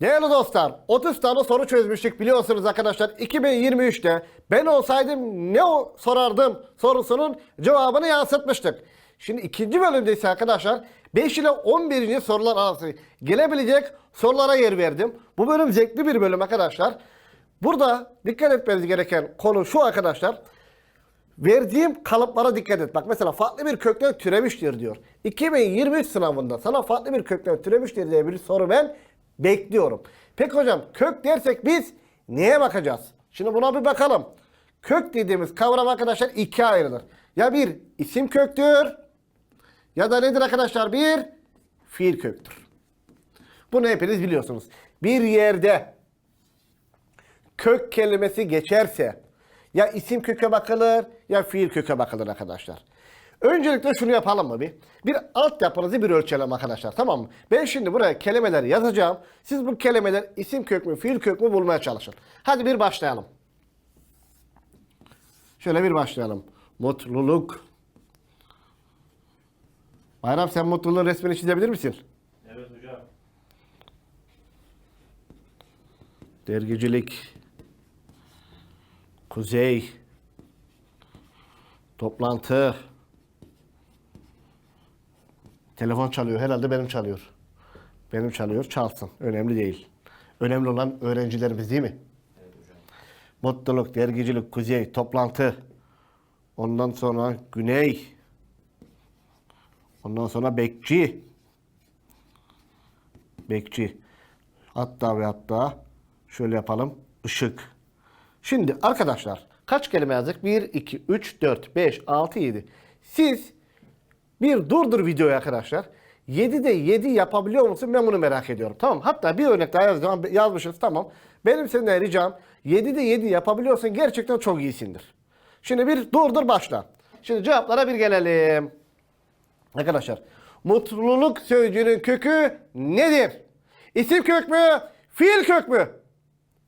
Değerli dostlar 30 tane soru çözmüştük biliyorsunuz arkadaşlar 2023'te ben olsaydım ne sorardım sorusunun cevabını yansıtmıştık. Şimdi ikinci bölümde ise arkadaşlar 5 ile 11. sorular arası gelebilecek sorulara yer verdim. Bu bölüm zevkli bir bölüm arkadaşlar. Burada dikkat etmeniz gereken konu şu arkadaşlar. Verdiğim kalıplara dikkat et. Bak mesela farklı bir kökten türemiştir diyor. 2023 sınavında sana farklı bir kökten türemiştir diye bir soru ben bekliyorum. Peki hocam kök dersek biz neye bakacağız? Şimdi buna bir bakalım. Kök dediğimiz kavram arkadaşlar ikiye ayrılır. Ya bir isim köktür ya da nedir arkadaşlar bir fiil köktür. Bunu hepiniz biliyorsunuz. Bir yerde kök kelimesi geçerse ya isim köke bakılır ya fiil köke bakılır arkadaşlar. Öncelikle şunu yapalım mı bir? Bir altyapınızı bir ölçelim arkadaşlar tamam mı? Ben şimdi buraya kelimeleri yazacağım. Siz bu kelimeler isim kök mü fiil kök mü bulmaya çalışın. Hadi bir başlayalım. Şöyle bir başlayalım. Mutluluk. Bayram sen mutluluğun resmini çizebilir misin? Evet hocam. Dergicilik. Kuzey. Toplantı. Telefon çalıyor. Herhalde benim çalıyor. Benim çalıyor. Çalsın. Önemli değil. Önemli olan öğrencilerimiz değil mi? Evet hocam. Mutluluk, dergicilik, kuzey, toplantı. Ondan sonra güney. Ondan sonra bekçi. Bekçi. Hatta ve hatta şöyle yapalım. Işık. Şimdi arkadaşlar kaç kelime yazdık? 1, 2, 3, 4, 5, 6, 7. Siz bir durdur videoyu arkadaşlar. 7'de 7 yapabiliyor musun? Ben bunu merak ediyorum. Tamam. Hatta bir örnek daha yazacağım. Yazmışız. Tamam. Benim senden ricam 7'de 7 yapabiliyorsan gerçekten çok iyisindir. Şimdi bir durdur başla. Şimdi cevaplara bir gelelim. Arkadaşlar mutluluk sözcüğünün kökü nedir? İsim kök mü? Fiil kök mü?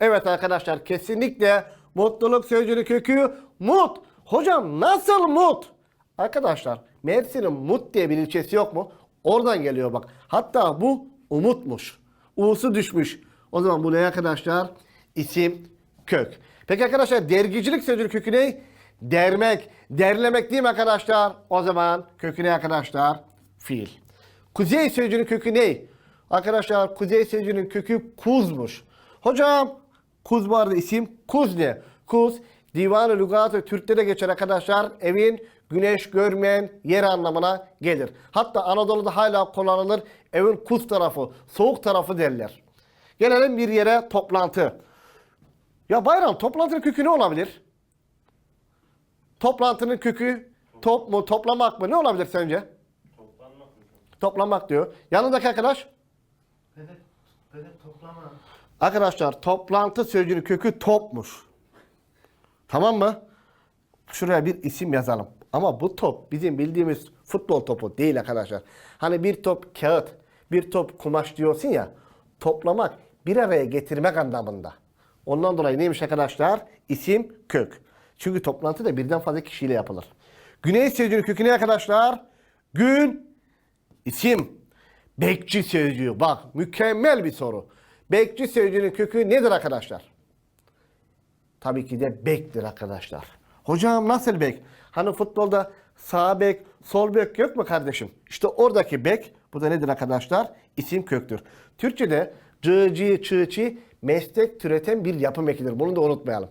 Evet arkadaşlar kesinlikle mutluluk sözcüğünün kökü mut. Hocam nasıl mut? Arkadaşlar Mersin'in mut diye bir ilçesi yok mu? Oradan geliyor bak. Hatta bu umutmuş. U'su düşmüş. O zaman bu ne arkadaşlar? İsim kök. Peki arkadaşlar dergicilik sözcüğünün kökü ne? Dermek, derlemek değil mi arkadaşlar? O zaman kökü ne arkadaşlar? Fiil. Kuzey sözcüğünün kökü ne? Arkadaşlar kuzey sözcüğünün kökü kuzmuş. Hocam kuz vardı isim. Kuz ne? Kuz divan-ı lügat-ı Türk'te geçer arkadaşlar. Evin güneş görmeyen yer anlamına gelir. Hatta Anadolu'da hala kullanılır. Evin kuz tarafı, soğuk tarafı derler. Gelelim bir yere toplantı. Ya bayram toplantının kökü ne olabilir? Toplantının kökü top mu, toplamak mı? Ne olabilir sence? Toplanmak hocam. Toplamak diyor. Yanındaki arkadaş? Evet. Evet toplama. Arkadaşlar toplantı sözcüğünün kökü topmuş. Tamam mı? Şuraya bir isim yazalım. Ama bu top bizim bildiğimiz futbol topu değil arkadaşlar. Hani bir top kağıt, bir top kumaş diyorsun ya. Toplamak, bir araya getirmek anlamında. Ondan dolayı neymiş arkadaşlar? İsim kök. Çünkü toplantı da birden fazla kişiyle yapılır. Güney sözcüğünün kökü ne arkadaşlar? Gün, İsim. Bekçi sözcüğü. Bak mükemmel bir soru. Bekçi sözcüğünün kökü nedir arkadaşlar? Tabii ki de bektir arkadaşlar. Hocam nasıl bek? Hani futbolda sağ bek, sol bek yok mu kardeşim? İşte oradaki bek bu da nedir arkadaşlar? İsim köktür. Türkçe'de cığcı, çığçı meslek türeten bir yapım ekidir. Bunu da unutmayalım.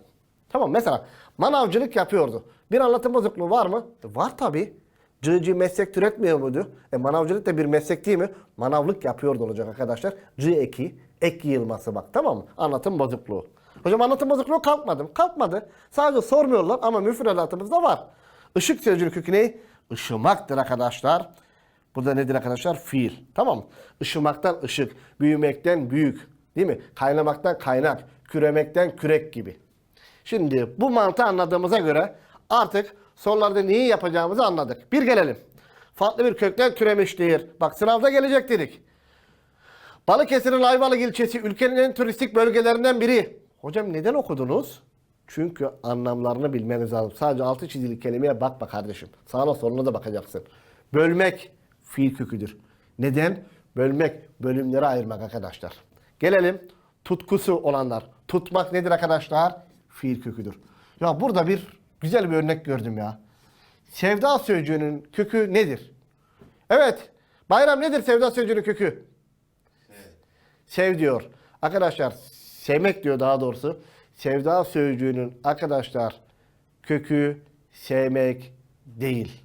Tamam mesela manavcılık yapıyordu. Bir anlatım bozukluğu var mı? Var tabii. Cığcı meslek türetmiyor muydu? E manavcılık da bir meslek değil mi? Manavlık yapıyordu olacak arkadaşlar. Cı eki, ek yığılması bak tamam mı? Anlatım bozukluğu. Hocam anlatım bozukluğu kalkmadı mı? Kalkmadı. Sadece sormuyorlar ama müfredatımızda var. Işık sözcüğünün kökü ne? Işımaktır arkadaşlar. Bu da nedir arkadaşlar? Fiil. Tamam? Işımaktan ışık, büyümekten büyük. Değil mi? Kaynamaktan kaynak, küremekten kürek gibi. Şimdi bu mantığı anladığımıza göre artık sorularda neyi yapacağımızı anladık. Bir gelelim. Farklı bir kökten türemiştir. Bak sınavda gelecek dedik. Balıkesir'in Ayvalık ilçesi ülkenin en turistik bölgelerinden biri. Hocam neden okudunuz? Çünkü anlamlarını bilmeniz lazım. Sadece altı çizili kelimeye bakma kardeşim. Sağına soluna da bakacaksın. Bölmek fiil köküdür. Neden? Bölmek, bölümlere ayırmak arkadaşlar. Gelelim tutkusu olanlar. Tutmak nedir arkadaşlar? Fiil köküdür. Ya burada bir güzel bir örnek gördüm ya. Sevda sözcüğünün kökü nedir? Evet. Bayram nedir sevda sözcüğünün kökü? Sev diyor. Arkadaşlar sevmek diyor daha doğrusu. Sevda sözcüğünün arkadaşlar kökü sevmek değil.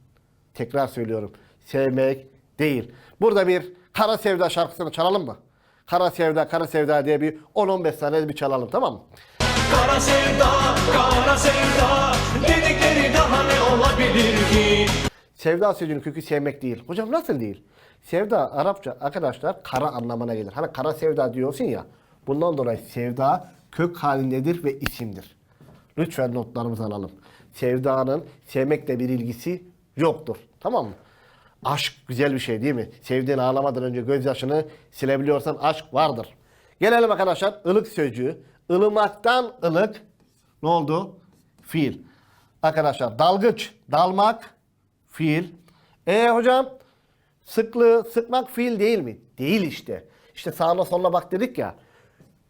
Tekrar söylüyorum. Sevmek değil. Burada bir Kara Sevda şarkısını çalalım mı? Kara Sevda, Kara Sevda diye bir 10-15 saniye bir çalalım tamam mı? Kara sevda, kara sevda Dedikleri daha ne olabilir ki? Sevda sözcüğünün kökü sevmek değil. Hocam nasıl değil? Sevda Arapça arkadaşlar kara anlamına gelir. Hani kara sevda diyorsun ya. Bundan dolayı sevda kök halindedir ve isimdir. Lütfen notlarımızı alalım. Sevdanın sevmekle bir ilgisi yoktur. Tamam mı? Aşk güzel bir şey değil mi? Sevdiğini ağlamadan önce gözyaşını silebiliyorsan aşk vardır. Gelelim arkadaşlar ılık sözcüğü. Ilımaktan ılık ne oldu? Fiil. Arkadaşlar dalgıç, dalmak fiil. E hocam sıklığı, sıkmak fiil değil mi? Değil işte. İşte sağına soluna bak dedik ya.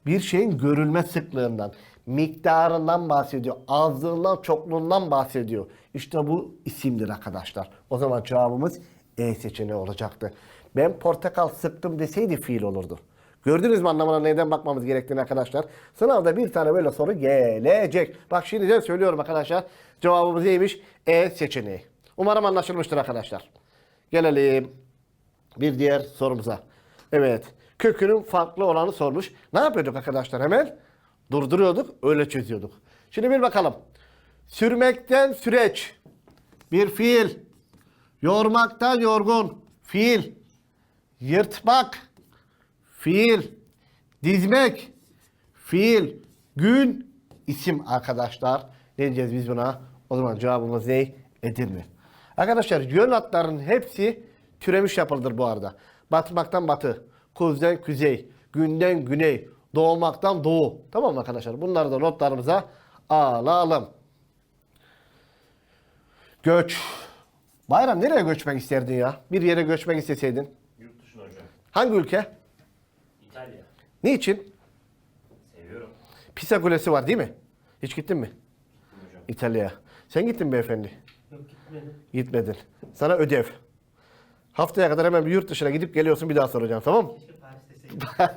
Bir şeyin görülme sıklığından, miktarından bahsediyor. Azlığından, çokluğundan bahsediyor. İşte bu isimdir arkadaşlar. O zaman cevabımız E seçeneği olacaktı. Ben portakal sıktım deseydi fiil olurdu. Gördünüz mü anlamına neden bakmamız gerektiğini arkadaşlar? Sınavda bir tane böyle soru gelecek. Bak şimdi de söylüyorum arkadaşlar. Cevabımız neymiş? E seçeneği. Umarım anlaşılmıştır arkadaşlar. Gelelim bir diğer sorumuza. Evet. Kökünün farklı olanı sormuş. Ne yapıyorduk arkadaşlar hemen? Durduruyorduk, öyle çözüyorduk. Şimdi bir bakalım. Sürmekten süreç. Bir fiil. Yormaktan yorgun. Fiil. Yırtmak. Fiil. Dizmek. Fiil. Gün. isim arkadaşlar. Ne diyeceğiz biz buna? O zaman cevabımız ne? Edirne. Arkadaşlar yön hatlarının hepsi türemiş yapılır bu arada. Batmaktan batı, kuzeyden kuzey, günden güney, doğmaktan doğu. Tamam mı arkadaşlar? Bunları da notlarımıza alalım. Göç. Bayram nereye göçmek isterdin ya? Bir yere göçmek isteseydin. Yurt dışına hocam. Hangi ülke? İtalya. Niçin? Seviyorum. Pisa Kulesi var değil mi? Hiç gittin mi? Gittim hocam. İtalya'ya. Sen gittin beyefendi. Yok gitmedim. Gitmedin. Sana ödev. Haftaya kadar hemen bir yurt dışına gidip geliyorsun bir daha soracağım tamam mı?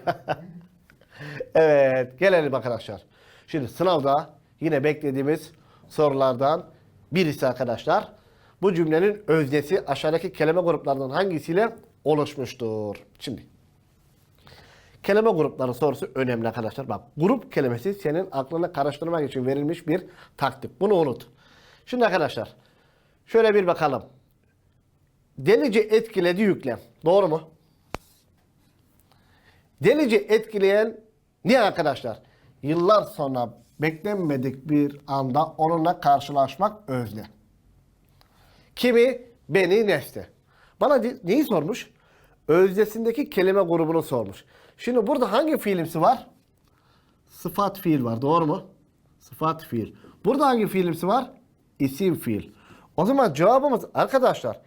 Evet gelelim arkadaşlar. Şimdi sınavda yine beklediğimiz sorulardan birisi arkadaşlar. Bu cümlenin öznesi aşağıdaki kelime gruplarından hangisiyle oluşmuştur? Şimdi kelime grupları sorusu önemli arkadaşlar. Bak grup kelimesi senin aklını karıştırmak için verilmiş bir taktik. Bunu unut. Şimdi arkadaşlar şöyle bir bakalım. Delice etkiledi yüklem. Doğru mu? Delice etkileyen niye arkadaşlar? Yıllar sonra beklenmedik bir anda onunla karşılaşmak özne. Kimi? Beni nesne. Bana neyi sormuş? Öznesindeki kelime grubunu sormuş. Şimdi burada hangi fiilimsi var? Sıfat fiil var. Doğru mu? Sıfat fiil. Burada hangi fiilimsi var? İsim fiil. O zaman cevabımız arkadaşlar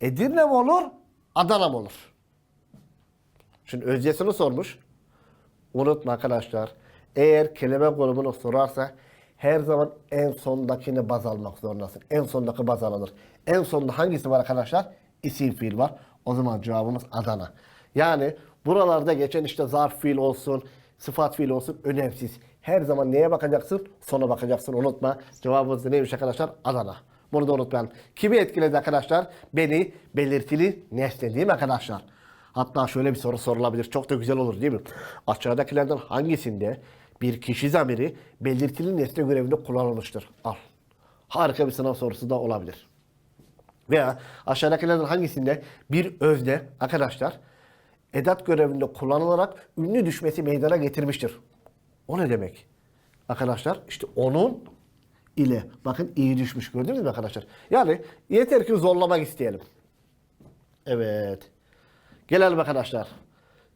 Edirne mi olur? Adana mı olur? Şimdi öznesini sormuş. Unutma arkadaşlar. Eğer kelime grubunu sorarsa her zaman en sondakini baz almak zorundasın. En sondaki baz alınır. En sonda hangisi var arkadaşlar? İsim fiil var. O zaman cevabımız Adana. Yani buralarda geçen işte zarf fiil olsun, sıfat fiil olsun önemsiz. Her zaman neye bakacaksın? Sona bakacaksın. Unutma. Cevabımız neymiş arkadaşlar? Adana. Bunu da unutmayalım. Kimi etkiledi arkadaşlar? Beni belirtili nesne değil mi arkadaşlar? Hatta şöyle bir soru sorulabilir. Çok da güzel olur değil mi? Aşağıdakilerden hangisinde bir kişi zamiri belirtili nesne görevinde kullanılmıştır? Al. Harika bir sınav sorusu da olabilir. Veya aşağıdakilerden hangisinde bir özne arkadaşlar edat görevinde kullanılarak ünlü düşmesi meydana getirmiştir? O ne demek? Arkadaşlar işte onun ile bakın iyi düşmüş gördünüz mü arkadaşlar? Yani yeter ki zorlamak isteyelim. Evet. Gelelim arkadaşlar.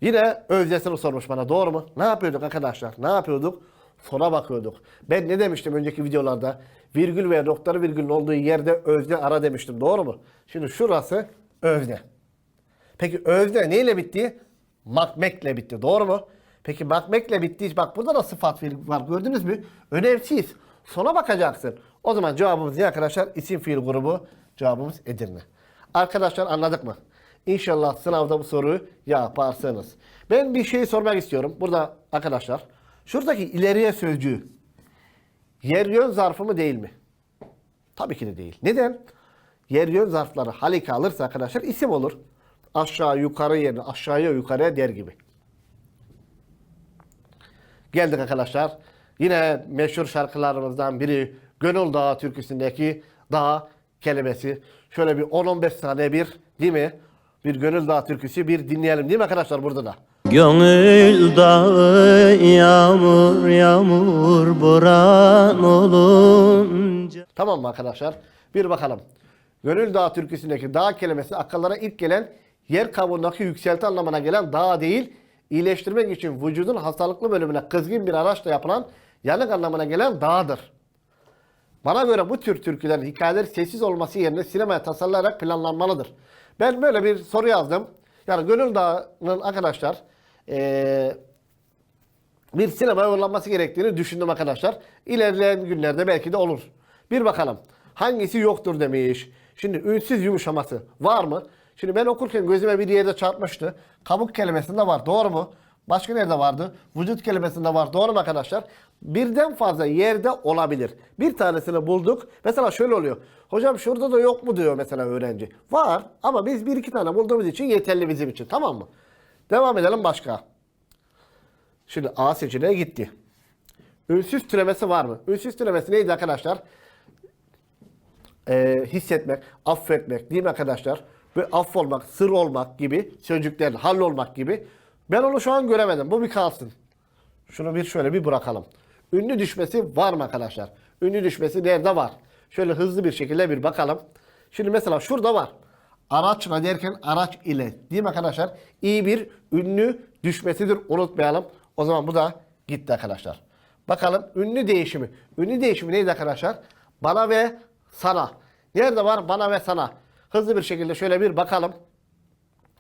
Yine öznesini sormuş bana doğru mu? Ne yapıyorduk arkadaşlar? Ne yapıyorduk? Sona bakıyorduk. Ben ne demiştim önceki videolarda? Virgül veya noktalı virgülün olduğu yerde özne ara demiştim. Doğru mu? Şimdi şurası özne. Peki özne neyle bitti? Makmekle bitti. Doğru mu? Peki bakmekle bitti. Bak burada da sıfat var. Gördünüz mü? Önemsiz. Sona bakacaksın. O zaman cevabımız ne arkadaşlar? İsim fiil grubu. Cevabımız Edirne. Arkadaşlar anladık mı? İnşallah sınavda bu soruyu yaparsınız. Ben bir şey sormak istiyorum. Burada arkadaşlar. Şuradaki ileriye sözcüğü yer yön zarfı mı değil mi? Tabii ki de değil. Neden? Yer yön zarfları halika alırsa arkadaşlar isim olur. Aşağı yukarı yerine aşağıya yukarıya der gibi. Geldik arkadaşlar. Yine meşhur şarkılarımızdan biri Gönül Dağı türküsündeki dağ kelimesi. Şöyle bir 10-15 saniye bir değil mi? Bir Gönül Dağı türküsü bir dinleyelim değil mi arkadaşlar burada da? Gönül dağı yağmur yağmur boran olunca Tamam mı arkadaşlar? Bir bakalım. Gönül Dağı türküsündeki dağ kelimesi akıllara ilk gelen yer kabuğundaki yükselti anlamına gelen dağ değil, iyileştirmek için vücudun hastalıklı bölümüne kızgın bir araçla yapılan yanık anlamına gelen dağdır. Bana göre bu tür türkülerin hikayeleri sessiz olması yerine sinemaya tasarlanarak planlanmalıdır. Ben böyle bir soru yazdım. Yani Gönül Dağı'nın arkadaşlar eee bir sinemaya yollanması gerektiğini düşündüm arkadaşlar. İlerleyen günlerde belki de olur. Bir bakalım. Hangisi yoktur demiş. Şimdi ünsüz yumuşaması var mı? Şimdi ben okurken gözüme bir yerde çarpmıştı. Kabuk kelimesinde var. Doğru mu? Başka nerede vardı? Vücut kelimesinde var. Doğru mu arkadaşlar? Birden fazla yerde olabilir. Bir tanesini bulduk. Mesela şöyle oluyor. Hocam şurada da yok mu diyor mesela öğrenci. Var ama biz bir iki tane bulduğumuz için yeterli bizim için. Tamam mı? Devam edelim başka. Şimdi A seçeneği gitti. Ünsüz türemesi var mı? Ünsüz türemesi neydi arkadaşlar? Ee, hissetmek, affetmek değil mi arkadaşlar? Ve affolmak, sır olmak gibi sözcükler, hallolmak gibi. Ben onu şu an göremedim. Bu bir kalsın. Şunu bir şöyle bir bırakalım. Ünlü düşmesi var mı arkadaşlar? Ünlü düşmesi nerede var? Şöyle hızlı bir şekilde bir bakalım. Şimdi mesela şurada var. Araçla derken araç ile. Değil mi arkadaşlar? İyi bir ünlü düşmesidir. Unutmayalım. O zaman bu da gitti arkadaşlar. Bakalım ünlü değişimi. Ünlü değişimi neydi arkadaşlar? Bana ve sana. Nerede var? Bana ve sana. Hızlı bir şekilde şöyle bir bakalım.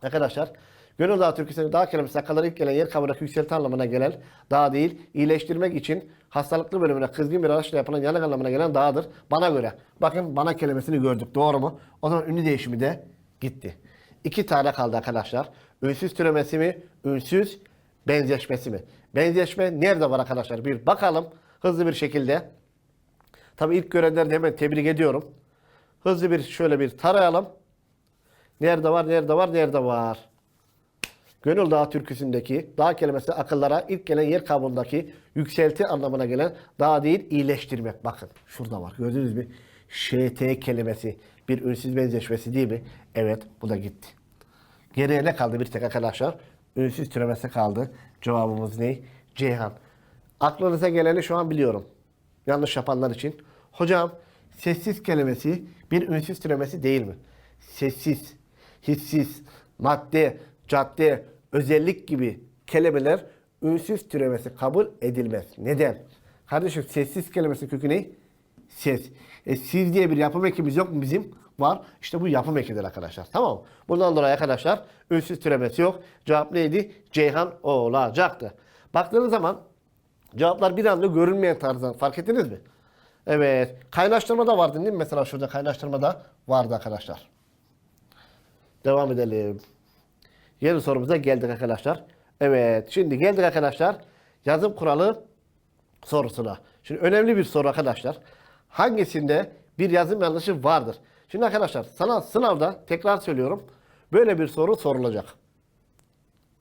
Arkadaşlar Gönül Dağı Türküsü'nün dağ kelimesi akaları ilk gelen yer kabuğundaki yükselti anlamına gelen dağ değil, iyileştirmek için hastalıklı bölümüne kızgın bir araçla yapılan yanık anlamına gelen dağdır. Bana göre. Bakın bana kelimesini gördük. Doğru mu? O zaman ünlü değişimi de gitti. İki tane kaldı arkadaşlar. Ünsüz türemesi mi? Ünsüz benzeşmesi mi? Benzeşme nerede var arkadaşlar? Bir bakalım hızlı bir şekilde. Tabii ilk görenleri de hemen tebrik ediyorum. Hızlı bir şöyle bir tarayalım. Nerede var, nerede var, nerede var? Gönül Dağı türküsündeki dağ kelimesi akıllara ilk gelen yer kabuğundaki yükselti anlamına gelen dağ değil iyileştirmek. Bakın şurada var gördünüz mü? ŞT kelimesi bir ünsüz benzeşmesi değil mi? Evet bu da gitti. Geriye ne kaldı bir tek arkadaşlar? Ünsüz türemesi kaldı. Cevabımız ne? Ceyhan. Aklınıza geleni şu an biliyorum. Yanlış yapanlar için. Hocam sessiz kelimesi bir ünsüz türemesi değil mi? Sessiz, hissiz, madde, cadde, özellik gibi kelimeler ünsüz türemesi kabul edilmez. Neden? Kardeşim sessiz kelimesi kökü ne? Ses. E, siz diye bir yapım ekimiz yok mu bizim? Var. İşte bu yapım ekidir arkadaşlar. Tamam mı? Bundan dolayı arkadaşlar ünsüz türemesi yok. Cevap neydi? Ceyhan olacaktı. Baktığınız zaman cevaplar bir anda görünmeyen tarzda. Fark ettiniz mi? Evet. Kaynaştırma da vardı değil mi? Mesela şurada kaynaştırma da vardı arkadaşlar. Devam edelim. Yeni sorumuza geldik arkadaşlar. Evet. Şimdi geldik arkadaşlar. Yazım kuralı sorusuna. Şimdi önemli bir soru arkadaşlar. Hangisinde bir yazım yanlışı vardır? Şimdi arkadaşlar sana sınavda tekrar söylüyorum. Böyle bir soru sorulacak.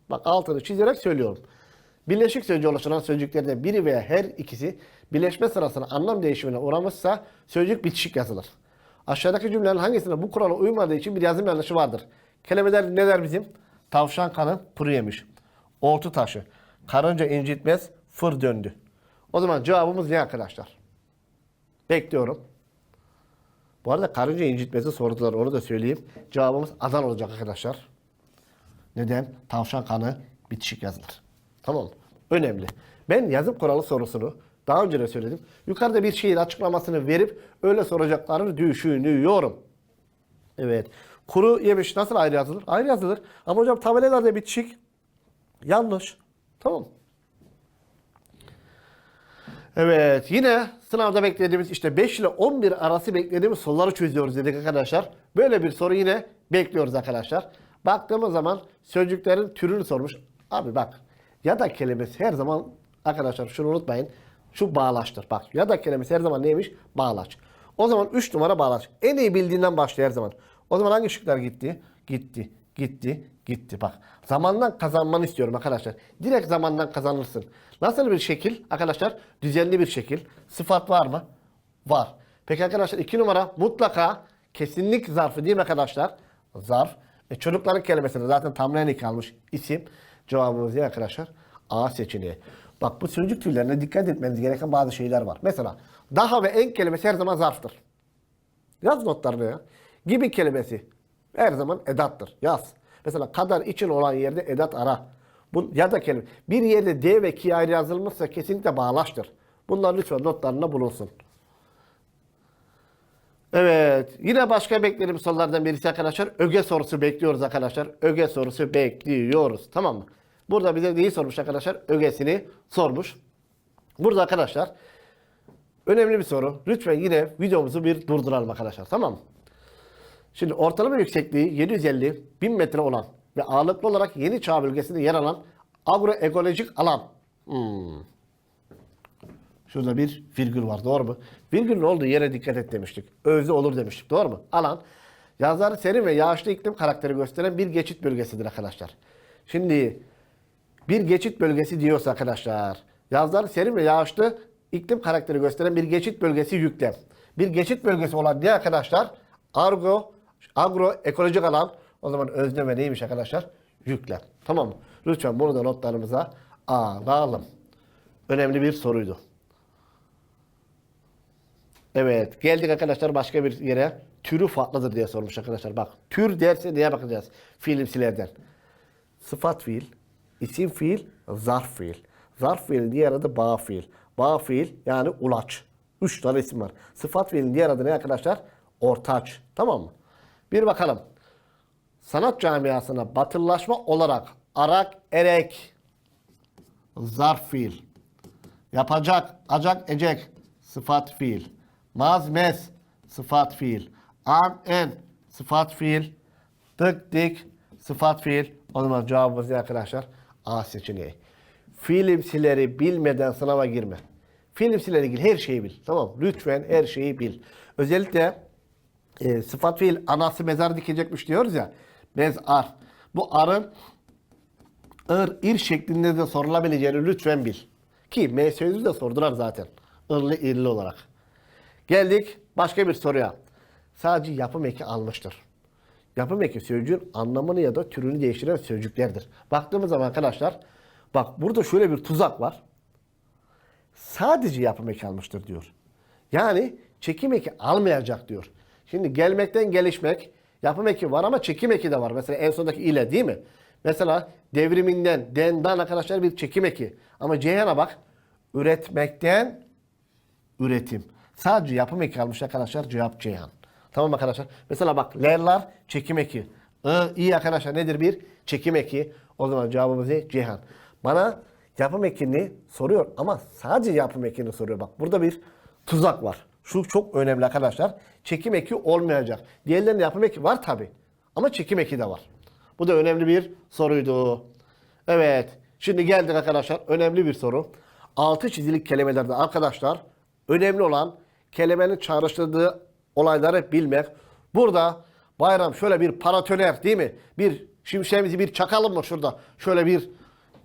Bak altını çizerek söylüyorum. Birleşik sözcüğü oluşturan sözcüklerden biri veya her ikisi birleşme sırasında anlam değişimine uğramışsa sözcük bitişik yazılır. Aşağıdaki cümlelerin hangisinde bu kurala uymadığı için bir yazım yanlışı vardır? Kelimeler neler bizim? Tavşan kanı kuru yemiş. Oltu taşı. Karınca incitmez fır döndü. O zaman cevabımız ne arkadaşlar? Bekliyorum. Bu arada karınca incitmesi sordular onu da söyleyeyim. Cevabımız Adana olacak arkadaşlar. Neden? Tavşan kanı bitişik yazılır. Tamam? Önemli. Ben yazım kuralı sorusunu daha önce de söyledim. Yukarıda bir şeyin açıklamasını verip öyle soracaklarını düşünüyorum. Evet. Kuru yemiş nasıl ayrı yazılır? Ayrı yazılır. Ama hocam tabelalarda bitişik. Yanlış. Tamam. Evet yine sınavda beklediğimiz işte 5 ile 11 arası beklediğimiz soruları çözüyoruz dedik arkadaşlar. Böyle bir soru yine bekliyoruz arkadaşlar. Baktığımız zaman sözcüklerin türünü sormuş. Abi bak ya da kelimesi her zaman arkadaşlar şunu unutmayın. Şu bağlaçtır. Bak ya da kelimesi her zaman neymiş? Bağlaç. O zaman 3 numara bağlaç. En iyi bildiğinden başlıyor her zaman. O zaman hangi şıklar gitti? Gitti, gitti, gitti. Bak zamandan kazanmanı istiyorum arkadaşlar. Direkt zamandan kazanırsın. Nasıl bir şekil? Arkadaşlar düzenli bir şekil. Sıfat var mı? Var. Peki arkadaşlar 2 numara mutlaka kesinlik zarfı değil mi arkadaşlar? Zarf. E, çocukların kelimesinde zaten tamlayan kalmış isim. Cevabımız ne arkadaşlar? A seçeneği. Bak bu sözcük türlerine dikkat etmeniz gereken bazı şeyler var. Mesela daha ve en kelimesi her zaman zarftır. Yaz notlarını ya. Gibi kelimesi her zaman edattır. Yaz. Mesela kadar için olan yerde edat ara. Bu, ya da kelime. Bir yerde D ve ki ayrı yazılmışsa kesinlikle bağlaçtır. Bunlar lütfen notlarına bulunsun. Evet. Yine başka beklediğim sorulardan birisi arkadaşlar. Öge sorusu bekliyoruz arkadaşlar. Öge sorusu bekliyoruz. Tamam mı? Burada bize neyi sormuş arkadaşlar? Ögesini sormuş. Burada arkadaşlar önemli bir soru. Lütfen yine videomuzu bir durduralım arkadaşlar. Tamam mı? Şimdi ortalama yüksekliği 750 1000 metre olan ve ağırlıklı olarak yeni çağ bölgesinde yer alan agroekolojik alan. Hmm. Şurada bir virgül var doğru mu? Virgülün olduğu yere dikkat et demiştik. Özü olur demiştik doğru mu? Alan yazları serin ve yağışlı iklim karakteri gösteren bir geçit bölgesidir arkadaşlar. Şimdi bir geçit bölgesi diyorsa arkadaşlar yazları serin ve yağışlı iklim karakteri gösteren bir geçit bölgesi yüklem. Bir geçit bölgesi olan ne arkadaşlar? Argo, agro ekolojik alan o zaman özleme neymiş arkadaşlar? Yüklem. Tamam mı? Lütfen bunu da notlarımıza alalım. Önemli bir soruydu. Evet. Geldik arkadaşlar başka bir yere. Türü farklıdır diye sormuş arkadaşlar. Bak tür derse neye bakacağız? Fiilimsilerden. Sıfat fiil, isim fiil, zarf fiil. Zarf fiilin diğer adı bağ fiil. Bağ fiil yani ulaç. Üç tane isim var. Sıfat fiilin diğer adı ne arkadaşlar? Ortaç. Tamam mı? Bir bakalım. Sanat camiasına batılılaşma olarak arak, erek, zarf fiil. Yapacak, acak, ecek, sıfat fiil. Mazmez, sıfat fiil. An, en, sıfat fiil. Dık, dik, sıfat fiil. O zaman cevabımız ne arkadaşlar? A seçeneği. Fiilimsileri bilmeden sınava girme. Fiilimsilerle ilgili her şeyi bil. Tamam? Lütfen her şeyi bil. Özellikle e, sıfat fiil anası mezar dikecekmiş diyoruz ya. Mezar. Bu arın ır, ir şeklinde de sorulabileceğini lütfen bil. Ki M sözü de sordular zaten. Irlı irli olarak. Geldik başka bir soruya. Sadece yapım eki almıştır. Yapım eki sözcüğün anlamını ya da türünü değiştiren sözcüklerdir. Baktığımız zaman arkadaşlar bak burada şöyle bir tuzak var. Sadece yapım eki almıştır diyor. Yani çekim eki almayacak diyor. Şimdi gelmekten gelişmek yapım eki var ama çekim eki de var. Mesela en sondaki ile değil mi? Mesela devriminden, dendan arkadaşlar bir çekim eki. Ama Ceyhan'a bak üretmekten üretim. Sadece yapım eki almış arkadaşlar cevap Ceyhan. Tamam arkadaşlar. Mesela bak lerlar çekim eki. I, iyi arkadaşlar nedir bir? Çekim eki. O zaman cevabımız ne? Ceyhan. Bana yapım ekini soruyor ama sadece yapım ekini soruyor. Bak burada bir tuzak var. Şu çok önemli arkadaşlar. Çekim eki olmayacak. Diğerlerinde yapım eki var tabi. Ama çekim eki de var. Bu da önemli bir soruydu. Evet. Şimdi geldik arkadaşlar. Önemli bir soru. Altı çizilik kelimelerde arkadaşlar önemli olan kelimenin çağrıştırdığı olayları bilmek. Burada bayram şöyle bir paratoner değil mi? Bir şimşeğimizi bir çakalım mı şurada? Şöyle bir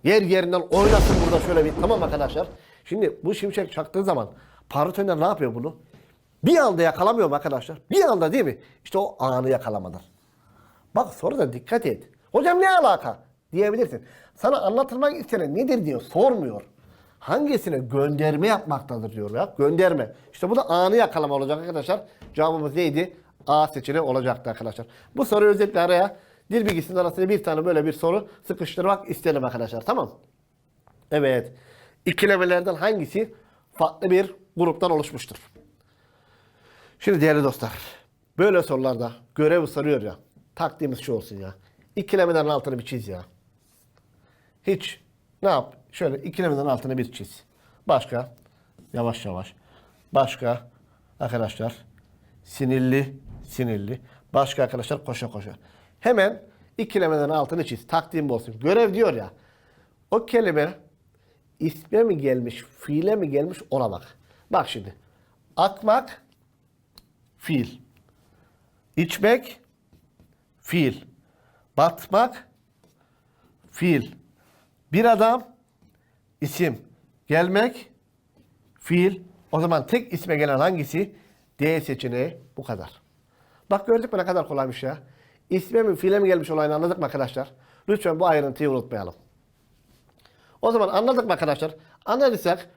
yer yerinden oynasın burada şöyle bir. Tamam arkadaşlar. Şimdi bu şimşek çaktığı zaman paratoner ne yapıyor bunu? Bir anda yakalamıyor mu arkadaşlar? Bir anda değil mi? İşte o anı yakalamadır. Bak soruda dikkat et. Hocam ne alaka? Diyebilirsin. Sana anlatılmak istenen nedir diyor. Sormuyor. Hangisine gönderme yapmaktadır diyor ya. Gönderme. İşte bu da anı yakalama olacak arkadaşlar. Cevabımız neydi? A seçeneği olacaktı arkadaşlar. Bu soruyu özellikle araya dil bilgisinin arasında bir tane böyle bir soru sıkıştırmak istedim arkadaşlar. Tamam. Evet. İkilemelerden hangisi farklı bir gruptan oluşmuştur? Şimdi değerli dostlar, böyle sorularda görev sarıyor ya. Taktiğimiz şu olsun ya. İkilemeden altını bir çiz ya. Hiç ne yap? Şöyle ikilemeden altını bir çiz. Başka? Yavaş yavaş. Başka arkadaşlar sinirli, sinirli. Başka arkadaşlar koşa koşa. Hemen ikilemeden altını çiz. Taktiğim olsun. Görev diyor ya. O kelime isme mi gelmiş, fiile mi gelmiş ona bak. Bak şimdi. Akmak fiil. İçmek fiil. Batmak fiil. Bir adam isim. Gelmek fiil. O zaman tek isme gelen hangisi? D seçeneği bu kadar. Bak gördük mü ne kadar kolaymış ya. İsme mi fiile mi gelmiş olayını anladık mı arkadaşlar? Lütfen bu ayrıntıyı unutmayalım. O zaman anladık mı arkadaşlar? Anladıysak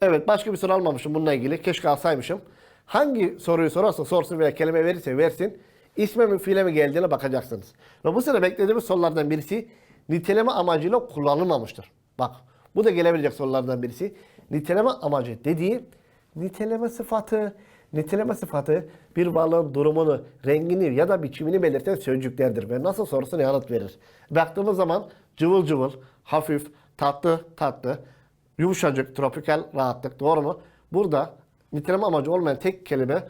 evet başka bir soru almamışım bununla ilgili. Keşke alsaymışım. Hangi soruyu sorarsa sorsun veya kelime verirse versin isme mi fiile mi geldiğine bakacaksınız. Ve bu sene beklediğimiz sorulardan birisi niteleme amacıyla kullanılmamıştır. Bak bu da gelebilecek sorulardan birisi. Niteleme amacı dediği niteleme sıfatı, niteleme sıfatı bir varlığın durumunu, rengini ya da biçimini belirten sözcüklerdir ve nasıl sorusuna yanıt verir. Baktığımız zaman cıvıl cıvıl, hafif, tatlı tatlı, yumuşacık, tropikal rahatlık doğru mu? Burada niteleme amacı olmayan tek kelime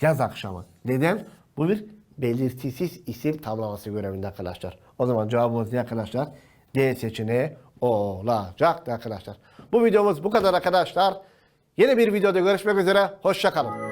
yaz akşamı. Neden? Bu bir belirtisiz isim tamlaması görevinde arkadaşlar. O zaman cevabımız ne arkadaşlar? D seçeneği olacaktı arkadaşlar. Bu videomuz bu kadar arkadaşlar. Yeni bir videoda görüşmek üzere. Hoşçakalın.